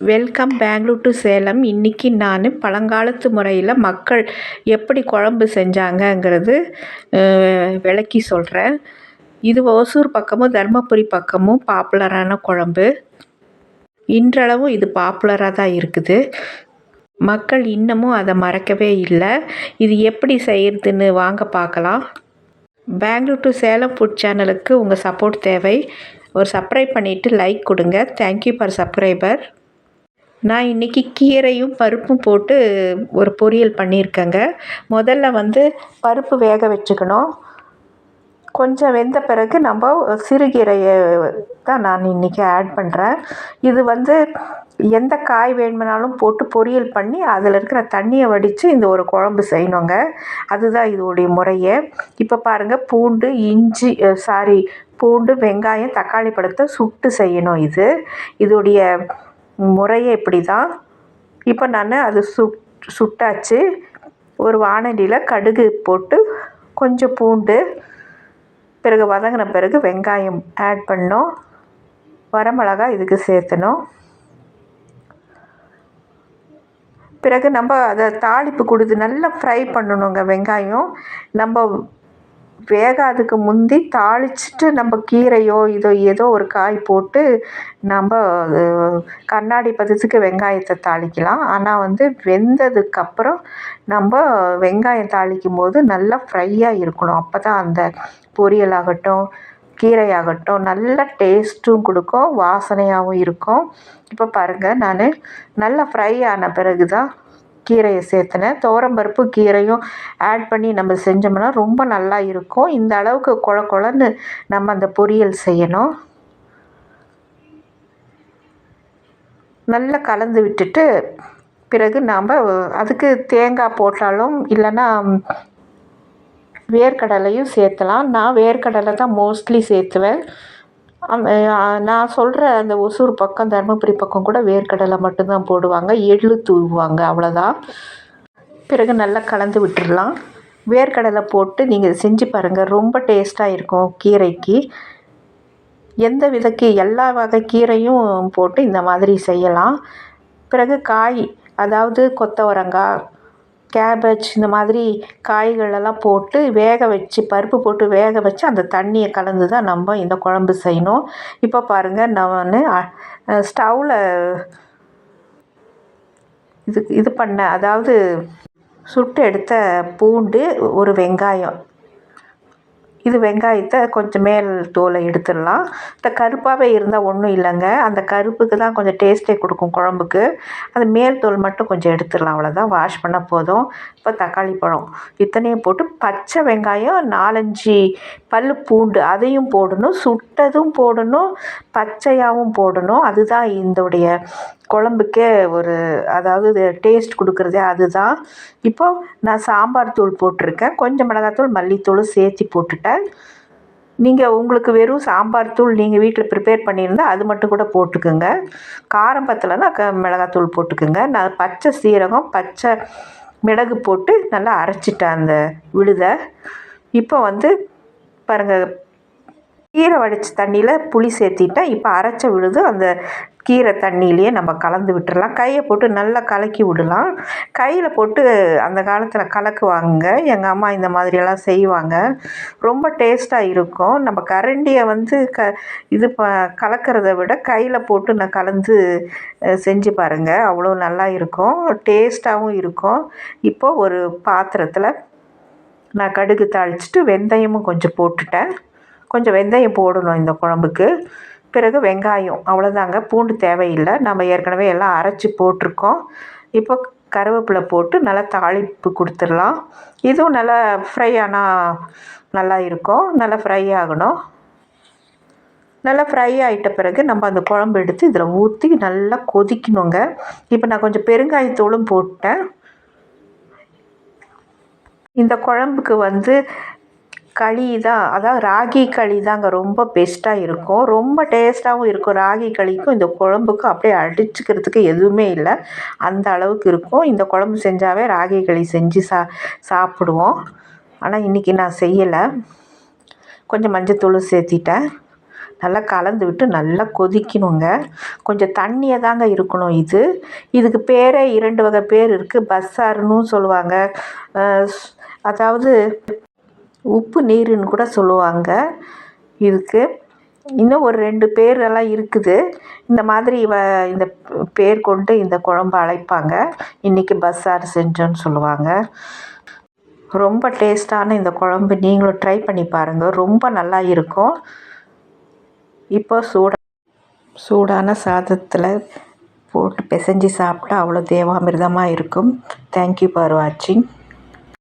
Welcome Bangalore to Salem இன்றைக்கி நான் பழங்காலத்து முறையில் மக்கள் எப்படி குழம்பு செஞ்சாங்கங்கிறது விளக்கி சொல்கிறேன் இது ஓசூர் பக்கமும் தருமபுரி பக்கமும் பாப்புலரான குழம்பு. இன்றளவும் இது பாப்புலராக தான் இருக்குது. மக்கள் இன்னமும் அதை மறக்கவே இல்லை. இது எப்படி செய்கிறதுன்னு வாங்க பார்க்கலாம். பெங்களூர் டு சேலம் ஃபுட் சேனலுக்கு உங்கள் சப்போர்ட் தேவை. ஒரு சப்ஸ்கிரைப் பண்ணிவிட்டு லைக் கொடுங்க. தேங்க்யூ ஃபார் சப்ஸ்கிரைபர் நான் இன்றைக்கி கீரையும் பருப்பும் போட்டு ஒரு பொரியல் பண்ணியிருக்கேங்க. முதல்ல வந்து பருப்பு வேக வச்சுக்கணும். கொஞ்சம் வெந்த பிறகு நம்ம சிறுகீரையை தான் நான் இன்றைக்கி ஆட் பண்ணுறேன் இது வந்து எந்த காய் வேணுமனாலும் போட்டு பொரியல் பண்ணி அதில் இருக்கிற தண்ணியை வடித்து இந்த ஒரு குழம்பு செய்யணுங்க. அதுதான் இதோடைய முறையே. இப்போ பாருங்கள் பூண்டு இஞ்சி சாரி பூண்டு வெங்காயம் தக்காளி பழத்தை சுட்டு செய்யணும் இது. இதோடைய முறையே இப்படி தான் இப்போ நான் அது சுட் சுட்டாச்சு. ஒரு வானலியில் கடுகு போட்டு கொஞ்சம் பூண்டு பிறகு வதங்கின பிறகு வெங்காயம் ஆட் பண்ணோம். வரமிளகா இதுக்கு சேர்த்தணும். பிறகு நம்ம அதை தாளிப்பு கொடுத்து நல்லா ஃப்ரை பண்ணணுங்க வெங்காயம். நம்ம வேகாதுக்கு முந்தி தாளிச்சிட்டு நம்ம கீரையோ இதோ ஏதோ ஒரு காய் போட்டு நம்ம கண்ணாடி பதத்துக்கு வெங்காயத்தை தாளிக்கலாம். ஆனால் வந்து வெந்ததுக்கப்புறம் நம்ம வெங்காயம் தாளிக்கும் போது நல்லா ஃப்ரையாக இருக்கணும். அப்போ தான் அந்த பொரியலாகட்டும் கீரையாகட்டும் நல்ல டேஸ்ட்டும் கொடுக்கும் வாசனையாகவும் இருக்கும். இப்போ பாருங்கள் நான் நல்லா ஃப்ரை ஆன பிறகு தான் கீரையை சேர்த்துனேன் துவரம்பருப்பு கீரையும் ஆட் பண்ணி நம்ம செஞ்சோம்னா ரொம்ப நல்லா இருக்கும். இந்த அளவுக்கு குழ குழன்னு நம்ம அந்த பொரியல் செய்யணும். நல்லா கலந்து விட்டுட்டு பிறகு நாம் அதுக்கு தேங்காய் போட்டாலும் இல்லைன்னா வேர்க்கடலையும் சேர்த்தலாம். நான் வேர்க்கடலை தான் மோஸ்ட்லி சேர்த்துவேன். நான் சொல்கிற அந்த ஒசூர் பக்கம் தருமபுரி பக்கம் கூட வேர்க்கடலை மட்டும்தான் போடுவாங்க. எள்ளு தூவுவாங்க அவ்வளோதான் பிறகு நல்லா கலந்து விட்டுடலாம். வேர்க்கடலை போட்டு நீங்கள் செஞ்சு பாருங்கள் ரொம்ப டேஸ்ட்டாக இருக்கும் கீரைக்கு. எந்த விதக்கு எல்லா வகை கீரையும் போட்டு இந்த மாதிரி செய்யலாம். பிறகு காய் அதாவது கொத்தவரங்காய் கேபேஜ் இந்த மாதிரி காய்களெல்லாம் போட்டு வேக வச்சு பருப்பு போட்டு வேக வச்சு அந்த தண்ணியை கலந்து தான் நம்ம இந்த குழம்பு செய்யணும். இப்போ பாருங்கள் நான் ஸ்டவ்வில் இது இது பண்ண அதாவது சுட்டு எடுத்த பூண்டு ஒரு வெங்காயம் இது வெங்காயத்தை கொஞ்சம் மேல் தோலை எடுத்துடலாம். இந்த கருப்பாகவே இருந்தால் ஒன்றும் இல்லைங்க. அந்த கருப்புக்கு தான் கொஞ்சம் டேஸ்ட்டே கொடுக்கும் குழம்புக்கு. அந்த மேல் தோல் மட்டும் கொஞ்சம் எடுத்துடலாம். அவ்வளோதான் வாஷ் பண்ணால் போதும். இப்போ தக்காளி பழம். இத்தனையும் போட்டு பச்சை வெங்காயம் நாலஞ்சு பல் பூண்டு அதையும் போடணும். சுட்டதும் போடணும். பச்சையாகவும் போடணும். அதுதான் இதோடைய குழம்புக்கே ஒரு அதாவது டேஸ்ட் கொடுக்குறதே அதுதான். இப்போது நான் சாம்பார் தூள் போட்டிருக்கேன். கொஞ்சம் மிளகாத்தூள் மல்லித்தூள் சேர்த்து போட்டுட்டேன். நீங்கள் உங்களுக்கு வெறும் சாம்பார் தூள் நீங்கள் வீட்டில் ப்ரிப்பேர் பண்ணியிருந்தால் அது மட்டும் கூட போட்டுக்கோங்க. காரம் பத்தலைன்னா க மிளகாத்தூள் போட்டுக்கோங்க. நான் பச்சை சீரகம் பச்சை மிளகு போட்டு நல்லா அரைச்சிட்டேன் அந்த விழுதை. இப்போ வந்து பாருங்கள் கீரை வடித்த தண்ணியில் புளி சேர்த்திட்டேன் இப்போ அரைச்ச விழுது அந்த கீரை தண்ணியிலேயே நம்ம கலந்து விட்டுடலாம் கையை போட்டு நல்லா கலக்கி விடலாம். கையில் போட்டு அந்த காலத்தில் கலக்குவாங்க. எங்கள் அம்மா இந்த மாதிரியெல்லாம் செய்வாங்க. ரொம்ப டேஸ்ட்டாக இருக்கும். நம்ம கரண்டியை வந்து க இது ப கலக்கிறத விட கையில் போட்டு நான் கலந்து செஞ்சு பாருங்கள் அவ்வளோ நல்லா இருக்கும். டேஸ்ட்டாகவும் இருக்கும். இப்போது ஒரு பாத்திரத்தில் நான் கடுகு தாளிச்சிட்டு வெந்தயமும் கொஞ்சம் போட்டுட்டேன். கொஞ்சம் வெந்தயம் போடணும் இந்த குழம்புக்கு. பிறகு வெங்காயம் அவ்வளோதாங்க பூண்டு தேவையில்லை. நம்ம ஏற்கனவே எல்லாம் அரைச்சி போட்டிருக்கோம். இப்போ கருவேப்பிலை போட்டு நல்லா தாளிப்பு கொடுத்துடலாம். இதுவும் நல்லா ஃப்ரை ஆனால் நல்லா இருக்கும். நல்லா ஃப்ரை ஆகணும். நல்லா ஃப்ரை ஆகிட்ட பிறகு நம்ம அந்த குழம்பு எடுத்து இதில் ஊற்றி நல்லா கொதிக்கணுங்க. இப்போ நான் கொஞ்சம் பெருங்காயத்தூளும் போட்டேன். இந்த குழம்புக்கு வந்து களி தான் அதாவது ராகி களி தாங்க ரொம்ப பெஸ்ட்டாக இருக்கும். ரொம்ப டேஸ்ட்டாகவும் இருக்கும் ராகி களிக்கும். இந்த குழம்புக்கும் அப்படியே அடிச்சுக்கிறதுக்கு எதுவுமே இல்லை. அந்த அளவுக்கு இருக்கும். இந்த குழம்பு செஞ்சாவே ராகி களி செஞ்சு சா சாப்பிடுவோம். ஆனால் இன்றைக்கி நான் செய்யலை. கொஞ்சம் மஞ்சத்தூள் சேர்த்திட்டேன். நல்லா கலந்து விட்டு நல்லா கொதிக்கணுங்க. கொஞ்சம் தண்ணியாக தாங்க இருக்கணும் இது. இதுக்கு பேரே இரண்டு வகை பேர் இருக்குது பஸ்ஸாருன்னு சொல்லுவாங்க. அதாவது உப்பு நீருன்னு கூட சொல்லுவாங்க. இதுக்கு இன்னும் ஒரு ரெண்டு பேரெல்லாம் இருக்குது. இந்த மாதிரி வ இந்த பேர் கொண்டு இந்த குழம்பு அழைப்பாங்க. இன்றைக்கி பஸ்ஸார் செஞ்சோன்னு சொல்லுவாங்க. ரொம்ப டேஸ்ட்டான இந்த குழம்பு. நீங்களும் ட்ரை பண்ணி பாருங்கள் ரொம்ப நல்லா இருக்கும். இப்போ சூட சூடான சாதத்தில் போட்டு பிசைஞ்சு சாப்பிட்டா அவ்வளோ தேவாமிர்தமாக இருக்கும். தேங்க்யூ ஃபார் வாட்சிங்